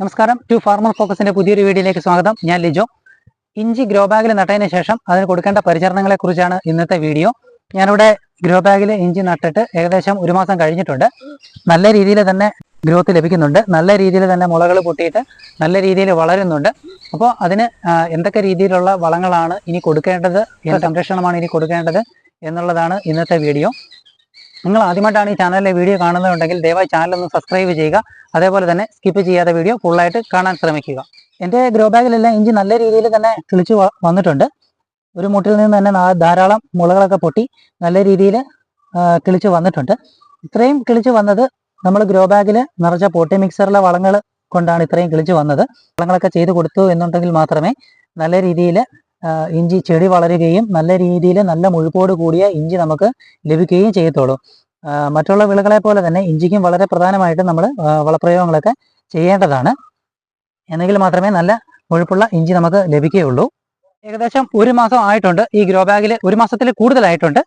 നമസ്കാരം. To farmer ഫോക്കസിന്റെ പുതിയൊരു വീഡിയോയിലേക്ക് സ്വാഗതം. ഞാൻ ലിജോ. ഇഞ്ചി ഗ്രോ ബാഗിൽ നട്ടതിന് ശേഷം അതിന് കൊടുക്കേണ്ട പരിചരണങ്ങളെ കുറിച്ചാണ് ഇന്നത്തെ വീഡിയോ. ഞാനിവിടെ ഗ്രോ ബാഗിൽ ഇഞ്ചി നട്ടിട്ട് ഏകദേശം ഒരു മാസം കഴിഞ്ഞിട്ടുണ്ട്. നല്ല രീതിയിൽ തന്നെ ഗ്രോത്ത് ലഭിക്കുന്നുണ്ട്. നല്ല രീതിയിൽ തന്നെ മുളകൾ പൊട്ടിയിട്ട് നല്ല രീതിയിൽ വളരുന്നുണ്ട്. അപ്പോൾ അതിന് എന്തൊക്കെ രീതിയിലുള്ള വളങ്ങളാണ് ഇനി കൊടുക്കേണ്ടത്? എന്ത് സംരക്ഷണമാണ് ഇനി കൊടുക്കേണ്ടത്? എന്നുള്ളതാണ് ഇന്നത്തെ വീഡിയോ. നിങ്ങൾ ആദ്യമായിട്ടാണ് ഈ ചാനലിലെ വീഡിയോ കാണുന്നുണ്ടെങ്കിൽ ദയവായി ചാനൽ ഒന്ന് സബ്സ്ക്രൈബ് ചെയ്യുക. അതേപോലെ തന്നെ സ്കിപ്പ് ചെയ്യാതെ വീഡിയോ ഫുള്ളായിട്ട് കാണാൻ ശ്രമിക്കുക. എന്റെ ഗ്രോ ബാഗിലെല്ലാം ഇഞ്ചി നല്ല രീതിയിൽ തന്നെ കിളിച്ചു വന്നിട്ടുണ്ട്. ഒരു മുട്ടിൽ നിന്ന് തന്നെ ധാരാളം മുളകളൊക്കെ പൊട്ടി നല്ല രീതിയിൽ കിളിച്ച് വന്നിട്ടുണ്ട്. ഇത്രയും കിളിച്ച് വന്നത് നമ്മൾ ഗ്രോ ബാഗിൽ നിറച്ച പോട്ടി മിക്സറിലെ വളങ്ങൾ കൊണ്ടാണ് ഇത്രയും കിളിച്ച് വന്നത്. വളങ്ങളൊക്കെ ചെയ്ത് കൊടുത്തു എന്നുണ്ടെങ്കിൽ മാത്രമേ നല്ല രീതിയിൽ ഇഞ്ചി ചെടി വളരുകയും നല്ല രീതിയിൽ നല്ല മുഴുപ്പോട് കൂടിയ ഇഞ്ചി നമുക്ക് ലഭിക്കുകയും ചെയ്യത്തുള്ളൂ. മറ്റുള്ള വിളകളെ പോലെ തന്നെ ഇഞ്ചിക്കും വളരെ പ്രധാനമായിട്ട് നമ്മൾ വളപ്രയോഗങ്ങളൊക്കെ ചെയ്യേണ്ടതാണ്. എന്നെങ്കിൽ മാത്രമേ നല്ല മുഴുപ്പുള്ള ഇഞ്ചി നമുക്ക് ലഭിക്കുകയുള്ളൂ. ഏകദേശം ഒരു മാസം ആയിട്ടുണ്ട് ഈ ഗ്രോ ബാഗിൽ ഒരു മാസത്തിൽ കൂടുതലായിട്ടുണ്ട്.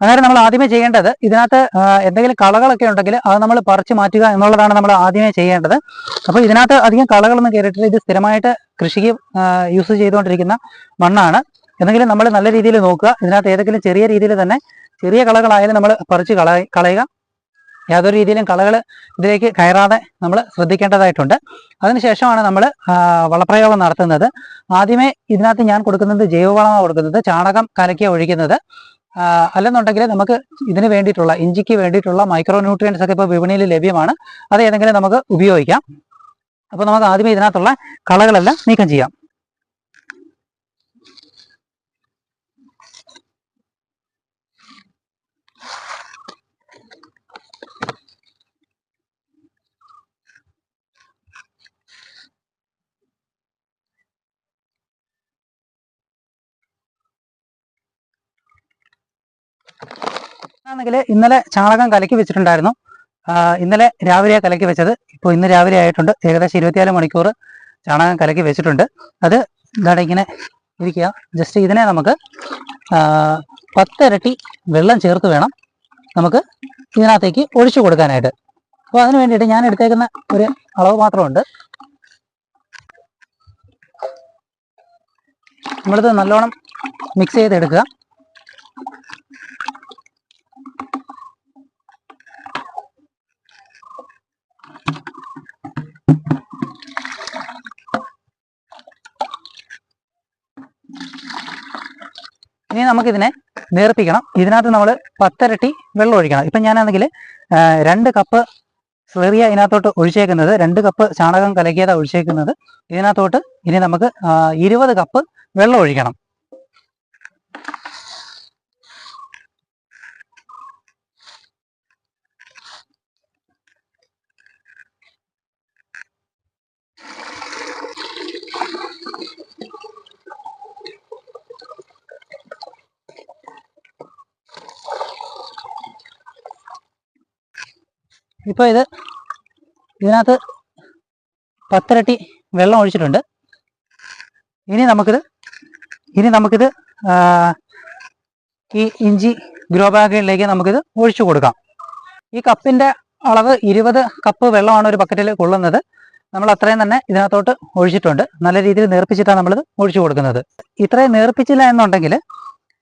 അന്നേരം നമ്മൾ ആദ്യമേ ചെയ്യേണ്ടത് ഇതിനകത്ത് എന്തെങ്കിലും കളകളൊക്കെ ഉണ്ടെങ്കിൽ അത് നമ്മൾ പറിച്ചു മാറ്റുക എന്നുള്ളതാണ് നമ്മൾ ആദ്യമേ ചെയ്യേണ്ടത്. അപ്പോൾ ഇതിനകത്ത് അധികം കളകളൊന്നും കയറിയിട്ടില്ല ഇത് സ്ഥിരമായിട്ട് കൃഷിക്ക് യൂസ് ചെയ്തുകൊണ്ടിരിക്കുന്ന മണ്ണാണ്. എന്തെങ്കിലും നമ്മൾ നല്ല രീതിയിൽ നോക്കുക. ഇതിനകത്ത് ഏതെങ്കിലും ചെറിയ രീതിയിൽ തന്നെ ചെറിയ കളകളായാലും നമ്മൾ പറിച്ച് കള കളയുക. യാതൊരു രീതിയിലും കളകൾ ഇതിലേക്ക് കയറാതെ നമ്മൾ ശ്രദ്ധിക്കേണ്ടതായിട്ടുണ്ട്. അതിനുശേഷമാണ് നമ്മൾ വളപ്രയോഗം നടത്തുന്നത്. ആദ്യമേ ഇതിനകത്ത് ഞാൻ കൊടുക്കുന്നത് ജൈവവളമാണ് കൊടുക്കുന്നത്. ചാണകം കലക്കിയ ഒഴിക്കുന്നത്. അല്ലെന്നുണ്ടെങ്കിൽ നമുക്ക് ഇതിന് വേണ്ടിയിട്ടുള്ള ഇഞ്ചിക്ക് വേണ്ടിയിട്ടുള്ള മൈക്രോ ന്യൂട്രിയൻസ് ഒക്കെ ഇപ്പോൾ വിപണിയിൽ ലഭ്യമാണ്. അത് ഏതെങ്കിലും നമുക്ക് ഉപയോഗിക്കാം. അപ്പോൾ നമുക്ക് ആദ്യമേ ഇതിനകത്തുള്ള കളകളെല്ലാം നീക്കം ചെയ്യാം. ആണെങ്കിൽ ഇന്നലെ ചാണകം കലക്കി വെച്ചിട്ടുണ്ടായിരുന്നു. ഇന്നലെ രാവിലെയാണ് കലക്കി വെച്ചത്. ഇപ്പോൾ ഇന്ന് രാവിലെ ആയിട്ടുണ്ട്. ഏകദേശം ഇരുപത്തിനാല് മണിക്കൂർ ചാണകം കലക്കി വെച്ചിട്ടുണ്ട്. അത് ഇതാണ് ഇങ്ങനെ ഇരിക്കുക ജസ്റ്റ് ഇതിനെ നമുക്ക് പത്തിരട്ടി വെള്ളം ചേർത്ത് വേണം നമുക്ക് ഇതിനകത്തേക്ക് ഒഴിച്ചു കൊടുക്കാനായിട്ട്. അപ്പോൾ അതിന് വേണ്ടിയിട്ട് ഞാൻ എടുത്തേക്കുന്ന ഒരു അളവ് മാത്രമുണ്ട്. നമ്മളിത് നല്ലോണം മിക്സ് ചെയ്തെടുക്കുക. ഇനി നമുക്കിതിനെ നേർപ്പിക്കണം. ഇതിനകത്ത് നമ്മൾ പത്തരട്ടി വെള്ളം ഒഴിക്കണം. ഇപ്പം ഞാനാണെങ്കിൽ രണ്ട് കപ്പ് സ്ലെറിയ ഇതിനകത്തോട്ട് ഒഴിച്ചേക്കുന്നത് രണ്ട് കപ്പ് ചാണകം കലക്കിയതാണ് ഒഴിച്ചേക്കുന്നത്. ഇതിനകത്തോട്ട് ഇനി നമുക്ക് ഇരുപത് കപ്പ് വെള്ളം ഒഴിക്കണം. ഇപ്പോൾ ഇത് ഇതിനകത്ത് പത്തിരട്ടി വെള്ളം ഒഴിച്ചിട്ടുണ്ട്. ഇനി നമുക്കിത് ഇനി നമുക്കിത് ഈ ഇഞ്ചി ഗ്രോ ബാഗുകളിലേക്ക് നമുക്കിത് ഒഴിച്ചു കൊടുക്കാം. ഈ കപ്പിന്റെ അളവ് ഇരുപത് കപ്പ് വെള്ളമാണ് ഒരു ബക്കറ്റിൽ കൊള്ളുന്നത്. നമ്മൾ അത്രയും തന്നെ ഇതിനകത്തോട്ട് ഒഴിച്ചിട്ടുണ്ട്. നല്ല രീതിയിൽ നേർപ്പിച്ചിട്ടാണ് നമ്മളിത് ഒഴിച്ചു കൊടുക്കുന്നത്. ഇത്രയും നേർപ്പിച്ചില്ല എന്നുണ്ടെങ്കിൽ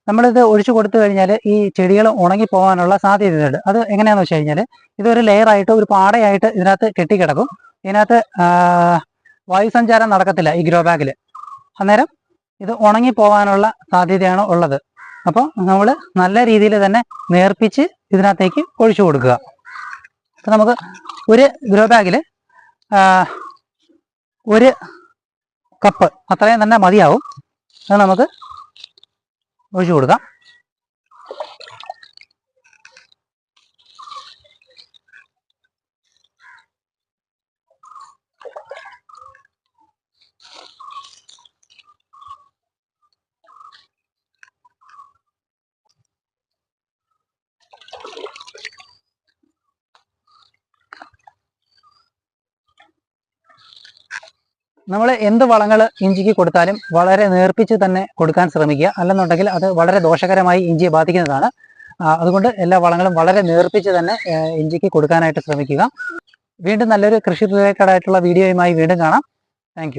നമ്മളിത് ഒഴിച്ചു കൊടുത്തു കഴിഞ്ഞാൽ ഈ ചെടികൾ ഉണങ്ങി പോകാനുള്ള സാധ്യതയുണ്ട്. അത് എങ്ങനെയാണെന്ന് വെച്ച് കഴിഞ്ഞാൽ ഇതൊരു ലെയർ ആയിട്ട് ഒരു പാടയായിട്ട് ഇതിനകത്ത് കെട്ടിക്കിടക്കും. ഇതിനകത്ത് വായുസഞ്ചാരം നടക്കത്തില്ല ഈ ഗ്രോ ബാഗിൽ അന്നേരം ഇത് ഉണങ്ങി പോകാനുള്ള സാധ്യതയാണ് ഉള്ളത്. അപ്പോൾ നമ്മൾ നല്ല രീതിയിൽ തന്നെ നേർപ്പിച്ച് ഇതിനകത്തേക്ക് ഒഴിച്ചു കൊടുക്കുക. അപ്പം നമുക്ക് ഒരു ഗ്രോ ബാഗിൽ ഒരു കപ്പ് അത്രയും തന്നെ മതിയാവും. അത് നമുക്ക് ഒഴിച്ചു കൊടുക്കാം. നമ്മൾ എന്ത് വളങ്ങൾ ഇഞ്ചിക്ക് കൊടുത്താലും വളരെ നേർപ്പിച്ച് തന്നെ കൊടുക്കാൻ ശ്രമിക്കുക. അല്ലെന്നുണ്ടെങ്കിൽ അത് വളരെ ദോഷകരമായി ഇഞ്ചിയെ ബാധിക്കുന്നതാണ്. അതുകൊണ്ട് എല്ലാ വളങ്ങളും വളരെ നേർപ്പിച്ച് തന്നെ ഇഞ്ചിക്ക് കൊടുക്കാനായിട്ട് ശ്രമിക്കുക. വീണ്ടും നല്ലൊരു കൃഷി റിലേറ്റഡ് ആയിട്ടുള്ള വീഡിയോയുമായി വീണ്ടും കാണാം. താങ്ക്